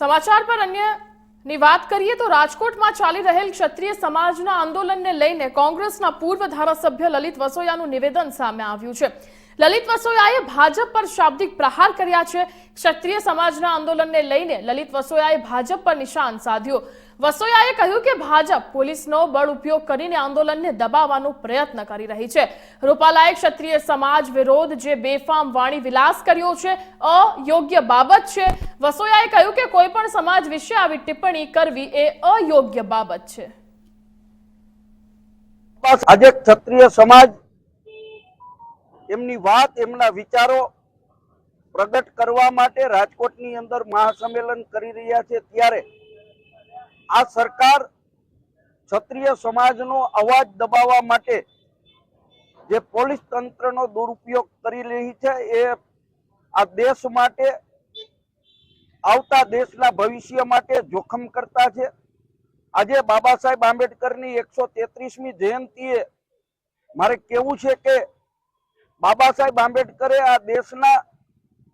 સમાચાર પર અન્યની વાત કરીએ તો રાજકોટમાં ચાલી રહેલ ક્ષત્રિય સમાજના આંદોલનને લઈને કોંગ્રેસના પૂર્વ ધારાસભ્ય લલિત વસોયાનું નિવેદન સામે આવ્યું છે. લલિત વસોયાએ ભાજપ પર શાબ્દિક પ્રહાર કર્યા છે. ક્ષત્રિય સમાજના આંદોલનને લઈને લલિત વસોયાએ ભાજપ પર નિશાન સાધ્યું. વસોયાએ કહ્યું કે ભાજપ પોલીસનો બળ ઉપયોગ કરીને આંદોલનને દબાવવાનો પ્રયત્ન કરી રહી છે. રૂપાલાએ ક્ષત્રિય સમાજ વિરોધ જે બેફામ વાણી વિલાસ કર્યો છે, અયોગ્ય બાબત છે. વસોયાએ કહ્યું કે કોઈ પણ સમાજ વિશે આવી ટિપ્પણી કરવી એ અયોગ્ય બાબત છે. આજે ક્ષત્રિય સમાજ એમની વાત, એમના વિચારો પ્રગટ કરવા માટે રાજકોટની અંદર મહાસંમેલન કરી રહ્યા છે. ત્યારે આ સરકાર ક્ષત્રિય સમાજનો અવાજ દબાવવા માટે જે પોલીસ તંત્રનો દુરુપયોગ કરી રહી છે, એ આ દેશ માટે, આવતા દેશના ભવિષ્ય માટે જોખમ કરતા છે. આજે બાબા સાહેબ આંબેડકરની એકસો તેત્રીસમી જયંતિએ મારે કેવું છે કે બાબા સાહેબ આંબેડકરે આ દેશના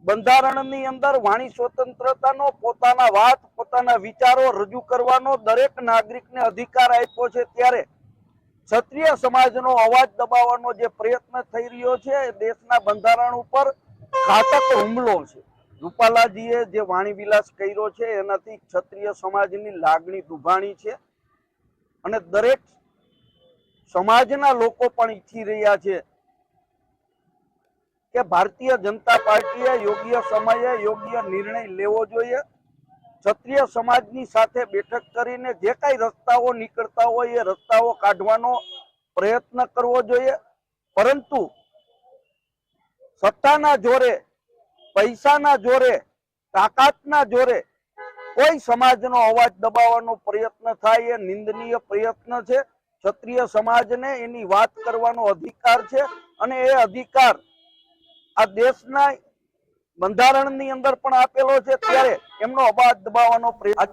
બંધારણની અંદર વાણી સ્વતંત્રતાનો પોતાના વાત, પોતાના વિચારો રજૂ કરવાનો દરેક નાગરિકને અધિકાર આપ્યો છે ત્યારે ક્ષત્રિય સમાજનો અવાજ દબાવવાનો જે પ્રયત્ન થઈ રહ્યો છે દેશના બંધારણ ઉપર ઘાતક હુમલો છે. રૂપાલાજીએ જે વાણી વિલાસ કર્યો છે, એનાથી ક્ષત્રિય સમાજની લાગણી દુભાણી છે અને દરેક સમાજના લોકો પણ ઈચ્છી રહ્યા છે કે ભારતીય જનતા પાર્ટીએ યોગ્ય સમયે યોગ્ય નિર્ણય લેવો જોઈએ. ક્ષત્રિય સમાજની સાથે બેઠક કરીને જે કાંઈ રસ્તાઓ નીકળતા હોય એ રસ્તાઓ કાઢવાનો પ્રયત્ન કરવો જોઈએ. પરંતુ સત્તાના જોરે, પૈસાના જોરે, તાકાતના જોરે કોઈ સમાજનો અવાજ દબાવવાનો પ્રયત્ન થાય એ નિંદનીય પ્રયત્ન છે. ક્ષત્રિય સમાજને એની વાત કરવાનો અધિકાર છે અને એ અધિકાર આ દેશના બંધારણની અંદર પણ આપેલો છે ત્યારે એમનો અવાજ દબાવવાનો પ્રયત્ન